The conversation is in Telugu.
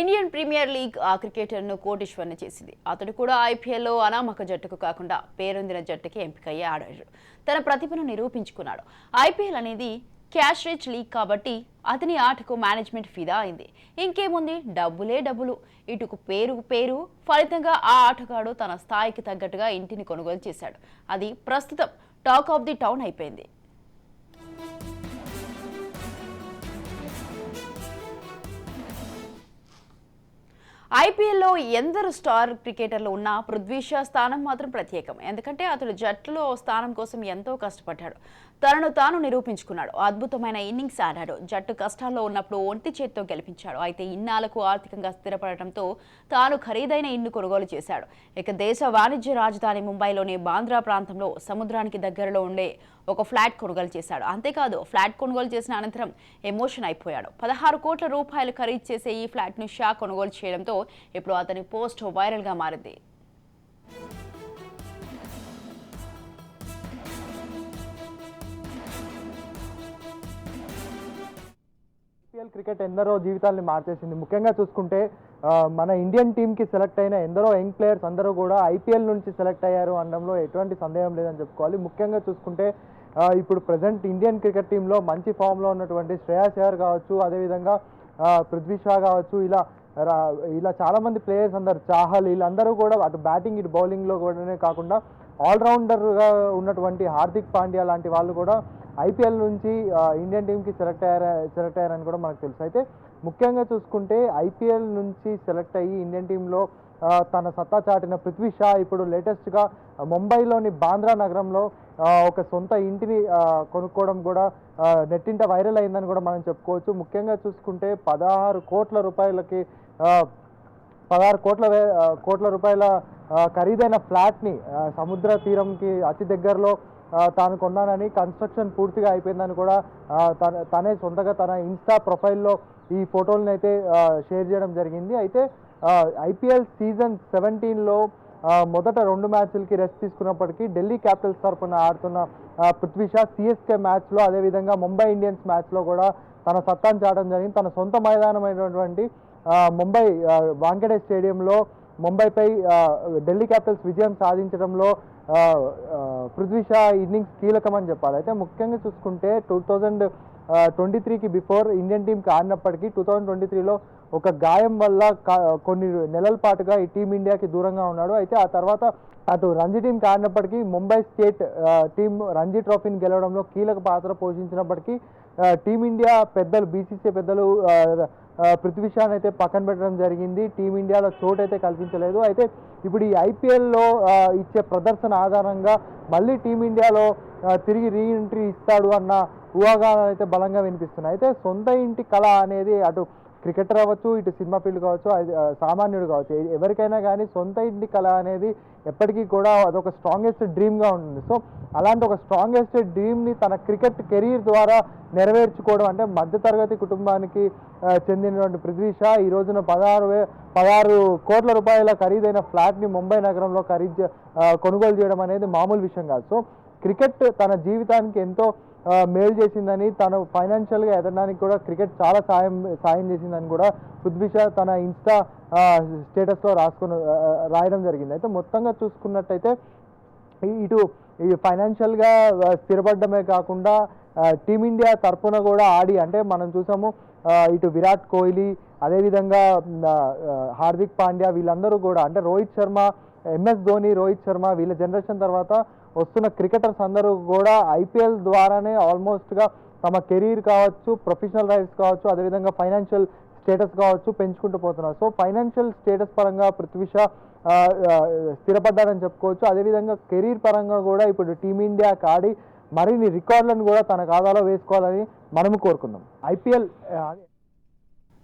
ఇండియన్ ప్రీమియర్ లీగ్ ఆ క్రికెటర్ను కోటీశ్వర్ని చేసింది. అతడు కూడా ఐపీఎల్లో అనామక జట్టుకు కాకుండా పేరొందిన జట్టుకి ఎంపికయ్యి ఆడాడు. తన ప్రతిభను నిరూపించుకున్నాడు. ఐపీఎల్ అనేది క్యాష్ రిచ్ లీగ్ కాబట్టి అతని ఆటకు మేనేజ్మెంట్ ఫిదా అయింది. ఇంకేముంది? డబ్బులే డబ్బులు. ఇటుకు పేరు పేరు. ఫలితంగా ఆ ఆటగాడు తన స్థాయికి తగ్గట్టుగా ఇంటిని కొనుగోలు చేశాడు. అది ప్రస్తుతం టాక్ ఆఫ్ ది టౌన్ అయిపోయింది. ఐపీఎల్లో ఎందరు స్టార్ క్రికెటర్లు ఉన్నా పృథ్వీ షా స్థానం మాత్రం ప్రత్యేకం ఎందుకంటే అతడు జట్టులో స్థానం కోసం ఎంతో కష్టపడ్డాడు. తనను తాను నిరూపించుకున్నాడు. అద్భుతమైన ఇన్నింగ్స్ ఆడాడు. జట్టు కష్టాల్లో ఉన్నప్పుడు ఒంటి చేత్తో గెలిపించాడు. అయితే ఇన్నాళ్ళకు ఆర్థికంగా స్థిరపడటంతో తాను ఖరీదైన ఇన్ను కొనుగోలు చేశాడు. ఇక దేశ వాణిజ్య రాజధాని ముంబైలోని బాంద్రా ప్రాంతంలో సముద్రానికి దగ్గరలో ఉండే ఒక ఫ్లాట్ కొనుగోలు చేశాడు. అంతేకాదు ఫ్లాట్ కొనుగోలు చేసిన అనంతరం ఎమోషన్ అయిపోయాడు. పదహారు కోట్ల రూపాయలు ఖరీదు చేసే ఈ ఫ్లాట్ను షా కొనుగోలు చేయడంతో ఇప్పుడు అతని పోస్ట్ వైరల్గా మారింది. ఐపీఎల్ క్రికెట్ ఎందరో జీవితాల్ని మార్చేసింది. ముఖ్యంగా చూసుకుంటే మన ఇండియన్ టీంకి సెలెక్ట్ అయిన ఎందరో యంగ్ ప్లేయర్స్ అందరూ కూడా ఐపీఎల్ నుంచి సెలెక్ట్ అయ్యారు అనడంలో ఎటువంటి సందేహం లేదని చెప్పుకోవాలి. ముఖ్యంగా చూసుకుంటే ఇప్పుడు ప్రజెంట్ ఇండియన్ క్రికెట్ టీంలో మంచి ఫామ్లో ఉన్నటువంటి శ్రేయాస్ అయ్యర్ కావచ్చు అదేవిధంగా పృథ్వీ షా కావచ్చు ఇలా ఇలా చాలామంది ప్లేయర్స్ అందరు చాహల్ వీళ్ళందరూ కూడా అటు బ్యాటింగ్ ఇటు బౌలింగ్లో కూడానే కాకుండా ఆల్రౌండర్గా ఉన్నటువంటి హార్దిక్ పాండ్యా లాంటి వాళ్ళు కూడా ఐపీఎల్ నుంచి ఇండియన్ టీంకి సెలెక్ట్ అయ్యారు సెలెక్ట్ అయ్యారని కూడా మనకు తెలుసు. అయితే ముఖ్యంగా చూసుకుంటే ఐపీఎల్ నుంచి సెలెక్ట్ అయ్యి ఇండియన్ టీంలో తన సత్తా చాటిన పృథ్వీ షా ఇప్పుడు లేటెస్ట్గా ముంబైలోని బాంద్రా నగరంలో ఒక సొంత ఇంటిని కొనుక్కోవడం కూడా నెట్టింట వైరల్ అయిందని కూడా మనం చెప్పుకోవచ్చు. ముఖ్యంగా చూసుకుంటే పదహారు కోట్ల రూపాయలకి పదహారు కోట్ల కోట్ల రూపాయల ఖరీదైన ఫ్లాట్ని సముద్ర తీరంకి అతి దగ్గరలో తాను కొన్నానని కన్స్ట్రక్షన్ పూర్తిగా అయిపోయిందని కూడా తన తనే సొంతగా తన ఇన్స్టా ప్రొఫైల్లో ఈ ఫోటోలను అయితే షేర్ చేయడం జరిగింది. అయితే ఐపీఎల్ సీజన్ సెవెంటీన్లో మొదట రెండు మ్యాచ్లకి రెస్ట్ తీసుకున్నప్పటికీ ఢిల్లీ క్యాపిటల్స్ తరఫున ఆడుతున్న పృథ్వీ షా సిఎస్కే మ్యాచ్లో అదేవిధంగా ముంబై ఇండియన్స్ మ్యాచ్లో కూడా తన సత్తాను చాటడం జరిగింది. తన సొంత మైదానమైనటువంటి ముంబై వాంకడే స్టేడియంలో ముంబైపై ఢిల్లీ క్యాపిటల్స్ విజయం సాధించడంలో పృథ్వీ షా ఇన్నింగ్స్ కీలకమని చెప్పాలి. అయితే ముఖ్యంగా చూసుకుంటే టూ థౌజండ్ ట్వంటీ త్రీకి బిఫోర్ ఇండియన్ టీంకి ఆడినప్పటికీ టూ థౌజండ్ ట్వంటీ త్రీలో ఒక గాయం వల్ల కా- కొన్ని నెలల పాటుగా ఈ టీమిండియాకి దూరంగా ఉన్నాడు. అయితే ఆ తర్వాత అటు రంజీ టీంకి ఆడినప్పటికీ ముంబై స్టేట్ టీం రంజీ ట్రోఫీని గెలవడంలో కీలక పాత్ర పోషించినప్పటికీ టీమిండియా పెద్దలు బీసీసీ పెద్దలు పృథ్వీ షాన్ అయితే పక్కన పెట్టడం జరిగింది. టీమిండియాలో చోటు అయితే కల్పించలేదు. అయితే ఇప్పుడు ఈ ఐపీఎల్లో ఇచ్చే ప్రదర్శన ఆధారంగా మళ్ళీ టీమిండియాలో తిరిగి రీఎంట్రీ ఇస్తాడు అన్న ఊహాగానాలు అయితే బలంగా వినిపిస్తున్నాయి. అయితే సొంత ఇంటి కళ అనేది అటు క్రికెటర్ అవ్వచ్చు ఇటు సినిమా ఫీల్డ్ కావచ్చు అది సామాన్యుడు కావచ్చు. ఎవరికైనా కానీ సొంత ఇంటి కళ అనేది ఎప్పటికీ కూడా అదొక స్ట్రాంగెస్ట్ డ్రీమ్గా ఉంటుంది. సో అలాంటి ఒక స్ట్రాంగెస్ట్ డ్రీమ్ని తన క్రికెట్ కెరీర్ ద్వారా నెరవేర్చుకోవడం అంటే మధ్యతరగతి కుటుంబానికి చెందినటువంటి పృథ్వీ షా ఈ రోజున పదహారు వే పదహారు కోట్ల రూపాయల ఖరీదైన ఫ్లాట్ని ముంబై నగరంలో ఖరీదు కొనుగోలు చేయడం అనేది మామూలు విషయం కాదు. సో క్రికెట్ తన జీవితానికి ఎంతో మేలు చేసిందని తను ఫైనాన్షియల్గా ఎదగడానికి కూడా క్రికెట్ చాలా సాయం సాయం చేసిందని కూడా పృథ్వీ తన ఇన్స్టా స్టేటస్లో రాసుకుని రాయడం జరిగింది. అయితే మొత్తంగా చూసుకున్నట్టయితే ఇటు ఈ ఫైనాన్షియల్గా స్థిరపడమే కాకుండా టీమిండియా తరపున కూడా ఆడి అంటే మనం చూసాము ఇటు విరాట్ కోహ్లీ అదేవిధంగా హార్దిక్ పాండ్యా వీళ్ళందరూ కూడా అంటే రోహిత్ శర్మ ఎంఎస్ ధోని రోహిత్ శర్మ వీళ్ళ జనరేషన్ తర్వాత వస్తున్న క్రికెటర్స్ అందరూ కూడా ఐపీఎల్ ద్వారానే ఆల్మోస్ట్గా తమ కెరీర్ కావచ్చు ప్రొఫెషనల్ రైట్స్ కావచ్చు అదేవిధంగా ఫైనాన్షియల్ స్టేటస్ కావచ్చు పెంచుకుంటూ పోతున్నారు. సో ఫైనాన్షియల్ స్టేటస్ పరంగా పృథ్వీ షా స్థిరపడ్డారని చెప్పుకోవచ్చు. అదేవిధంగా కెరీర్ పరంగా కూడా ఇప్పుడు టీమిండియాకి ఆడి మరిన్ని రికార్డులను కూడా తన ఖాతాలో వేసుకోవాలని మనము కోరుకుందాం. ఐపీఎల్